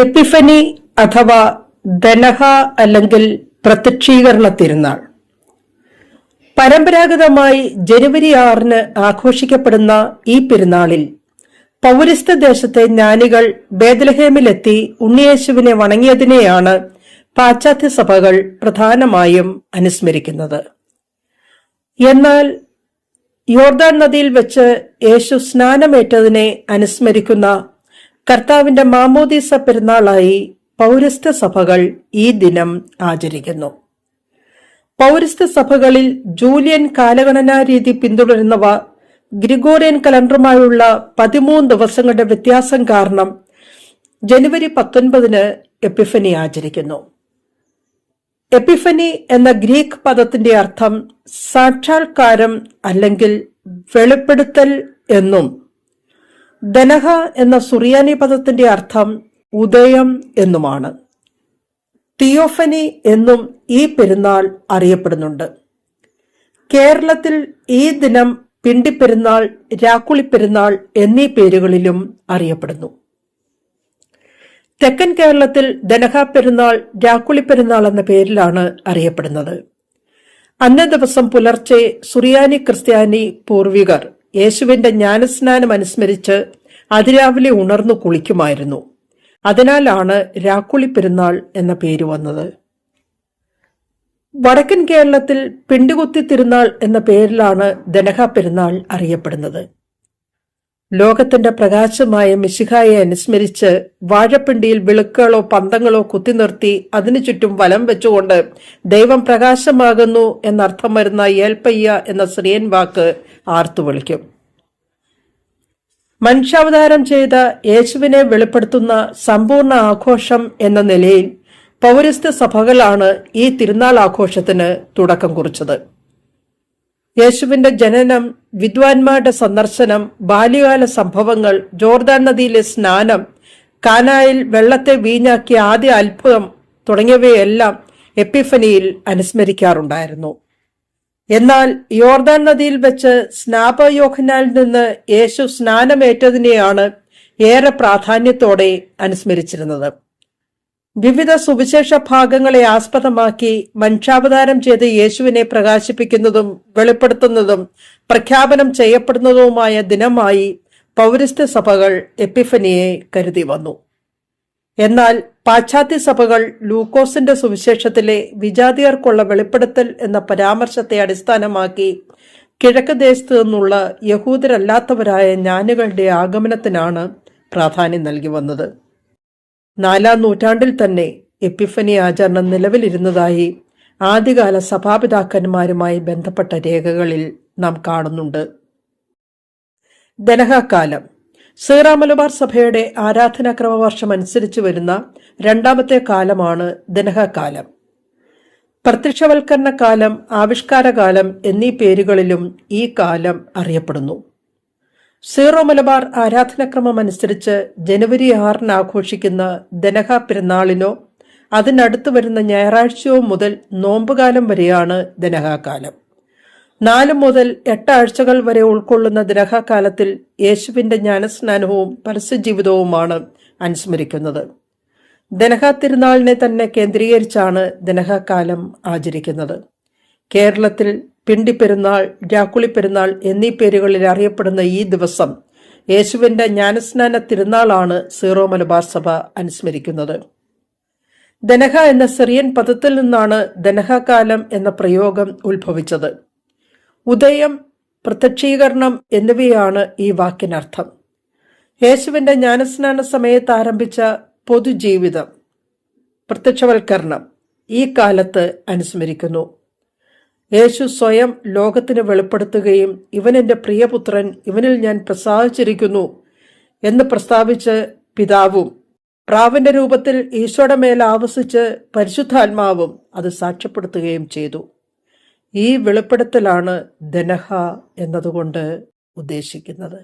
Epiphany അഥവാ ദനഹ അല്ലെങ്കിൽ പ്രത്യക്ഷീകരണ തിരുനാൾ പരമ്പരാഗതമായി ജനുവരി ആറിന് ആഘോഷിക്കപ്പെടുന്ന ഈ പെരുന്നാളിൽ പൗരസ്ത ദേശത്തെ ജ്ഞാനികൾ ബേദലഹേമിലെത്തി ഉണ്ണിയേശുവിനെ വണങ്ങിയതിനെയാണ് പാശ്ചാത്യ സഭകൾ പ്രധാനമായും അനുസ്മരിക്കുന്നത്. എന്നാൽ യോർദാൻ നദിയിൽ വെച്ച് യേശു സ്നാനമേറ്റതിനെ അനുസ്മരിക്കുന്ന കർത്താവിന്റെ മാമോദീസ പെരുന്നാളായി പൗരസ്ത്യ സഭകൾ ഈ ദിനം ആചരിക്കുന്നു. പൗരസ്ത്യ സഭകളിൽ ജൂലിയൻ കാലഗണനാ രീതി പിന്തുടരുന്നവ ഗ്രിഗോറിയൻ കലണ്ടറുമായുള്ള പതിമൂന്ന് ദിവസങ്ങളുടെ വ്യത്യാസം കാരണം ജനുവരി പത്തൊൻപതിന് എപ്പിഫനി ആചരിക്കുന്നു. എപ്പിഫനി എന്ന ഗ്രീക്ക് പദത്തിന്റെ അർത്ഥം സാക്ഷാത്കാരം അല്ലെങ്കിൽ വെളിപ്പെടുത്തൽ എന്നും ദനഹ എന്ന സുറിയാനി പദത്തിന്റെ അർത്ഥം ഉദയം എന്നുമാണ്. തിയോഫനി എന്നും ഈ പെരുന്നാൾ അറിയപ്പെടുന്നുണ്ട്. കേരളത്തിൽ ഈ ദിനം പിണ്ടിപ്പെരുന്നാൾ രാക്കുളി പെരുന്നാൾ എന്നീ പേരുകളിലും അറിയപ്പെടുന്നു. തെക്കൻ കേരളത്തിൽ ദനഹ പെരുന്നാൾ രാക്കുളി പെരുന്നാൾ എന്ന പേരിലാണ് അറിയപ്പെടുന്നത്. അന്നേ ദിവസം പുലർച്ചെ സുറിയാനി ക്രിസ്ത്യാനി പൂർവികർ യേശുവിന്റെ ജ്ഞാനസ്നാനം അനുസ്മരിച്ച് അതിരാവിലെ ഉണർന്നു കുളിക്കുമായിരുന്നു. അതിനാലാണ് രാക്കുളി പെരുന്നാൾ എന്ന പേര് വന്നത്. വടക്കൻ കേരളത്തിൽ പിണ്ടുകുത്തി തിരുനാൾ എന്ന പേരിലാണ് ദനഹ പെരുന്നാൾ അറിയപ്പെടുന്നത്. ലോകത്തിന്റെ പ്രകാശമായ മിശിഹായെ അനുസ്മരിച്ച് വാഴപ്പിണ്ടിയിൽ വിളക്കുകളോ പന്തങ്ങളോ കുത്തി നിർത്തി അതിനു ചുറ്റും വലം വെച്ചുകൊണ്ട് ദൈവം പ്രകാശമാകുന്നു എന്നർത്ഥം വരുന്ന ഏൽപ്പയ്യ എന്ന സ്ത്രീയൻ വാക്ക് ആർത്തു വിളിക്കും. മനുഷ്യാവതാരം ചെയ്ത യേശുവിനെ വെളിപ്പെടുത്തുന്ന സമ്പൂർണ ആഘോഷം എന്ന നിലയിൽ പൗരസ്ത്യ സഭകളാണ് ഈ തിരുനാൾ ആഘോഷത്തിന് തുടക്കം കുറിച്ചത്. യേശുവിന്റെ ജനനം വിദ്വാൻമാരുടെ സന്ദർശനം ബാല്യകാല സംഭവങ്ങൾ ജോർദാൻ നദിയിലെ സ്നാനം കാനായിൽ വെള്ളത്തെ വീഞ്ഞാക്കിയ ആദ്യ അത്ഭുതം തുടങ്ങിയവയെല്ലാം എപ്പിഫനിയിൽ അനുസ്മരിക്കാറുണ്ടായിരുന്നു. എന്നാൽ യോർദാൻ നദിയിൽ വെച്ച് സ്നാപയോഹനാൽ നിന്ന് യേശു സ്നാനമേറ്റതിനെയാണ് ഏറെ പ്രാധാന്യത്തോടെ അനുസ്മരിച്ചിരുന്നത്. വിവിധ സുവിശേഷ ഭാഗങ്ങളെ ആസ്പദമാക്കി മനുഷ്യാവതാരം ചെയ്ത് യേശുവിനെ പ്രകാശിപ്പിക്കുന്നതും വെളിപ്പെടുത്തുന്നതും പ്രഖ്യാപനം ചെയ്യപ്പെടുന്നതുമായ ദിനമായി പൗരസ്ത്യ സഭകൾ എപ്പിഫനിയെ കരുതി വന്നു. എന്നാൽ പാശ്ചാത്യ സഭകൾ ലൂക്കോസിന്റെ സുവിശേഷത്തിലെ വിജാതിയർക്കുള്ള വെളിപ്പെടുത്തൽ എന്ന പരാമർശത്തെ അടിസ്ഥാനമാക്കി കിഴക്ക് ദേശത്തു നിന്നുള്ള യഹൂദരല്ലാത്തവരായ ജ്ഞാനികളുടെ ആഗമനത്തിനാണ് പ്രാധാന്യം നൽകി വന്നത്. നാലാം നൂറ്റാണ്ടിൽ തന്നെ എപ്പിഫനി ആചരണം നിലവിലിരുന്നതായി ആദ്യകാല സഭാപിതാക്കന്മാരുമായി ബന്ധപ്പെട്ട രേഖകളിൽ നാം കാണുന്നുണ്ട്. ദനഹക്കാലം സീറ മലബാർ സഭയുടെ ആരാധനാക്രമ വർഷം അനുസരിച്ച് വരുന്ന രണ്ടാമത്തെ കാലമാണ് ദനഹക്കാലം പ്രത്യക്ഷവൽക്കരണ കാലം ആവിഷ്കാരകാലം എന്നീ പേരുകളിലും ഈ കാലം അറിയപ്പെടുന്നു. സീറോ മലബാർ ആരാധനാക്രമം അനുസരിച്ച് ജനുവരി ആറിന് ആഘോഷിക്കുന്ന ദനഹ പെരുന്നാളിനോ അതിനടുത്ത് വരുന്ന ഞായറാഴ്ചയോ മുതൽ നോമ്പുകാലം വരെയാണ് ദനഹാകാലം. നാല് മുതൽ എട്ടാഴ്ചകൾ വരെ ഉൾക്കൊള്ളുന്ന ദനഹാകാലത്തിൽ യേശുവിന്റെ ജ്ഞാനസ്നാനവും പരസ്യജീവിതവുമാണ് അനുസ്മരിക്കുന്നത്. ദനഹ തിരുനാളിനെ തന്നെ കേന്ദ്രീകരിച്ചാണ് ദനഹാകാലം ആചരിക്കുന്നത്. കേരളത്തിൽ പിണ്ടിപ്പെരുന്നാൾ രാക്കുളി പെരുന്നാൾ എന്നീ പേരുകളിൽ അറിയപ്പെടുന്ന ഈ ദിവസം യേശുവിന്റെ ജ്ഞാനസ്നാന തിരുനാളാണ് സീറോ മലബാർ സഭ അനുസ്മരിക്കുന്നത്. ദനഹ എന്ന സിറിയൻ പദത്തിൽ നിന്നാണ് ദനഹകാലം എന്ന പ്രയോഗം ഉത്ഭവിച്ചത്. ഉദയം പ്രത്യക്ഷീകരണം എന്നിവയാണ് ഈ വാക്കിനർത്ഥം. യേശുവിന്റെ ജ്ഞാനസ്നാന സമയത്ത് ആരംഭിച്ച പൊതുജീവിതം പ്രത്യക്ഷവൽക്കരണം ഈ കാലത്ത് അനുസ്മരിക്കുന്നു. യേശു സ്വയം ലോകത്തിന് വെളിപ്പെടുത്തുകയും ഇവൻ എന്റെ പ്രിയപുത്രൻ ഇവനിൽ ഞാൻ പ്രസാദിച്ചിരിക്കുന്നു എന്ന് പ്രസ്താവിച്ച് പിതാവും പ്രാവിന്റെ രൂപത്തിൽ ഈശോയുടെ മേൽ ആവസിച്ച് പരിശുദ്ധാത്മാവും അത് സാക്ഷ്യപ്പെടുത്തുകയും ചെയ്തു. ഈ വെളിപ്പെടുത്തലാണ് ദനഹ എന്നതുകൊണ്ട് ഉദ്ദേശിക്കുന്നത്.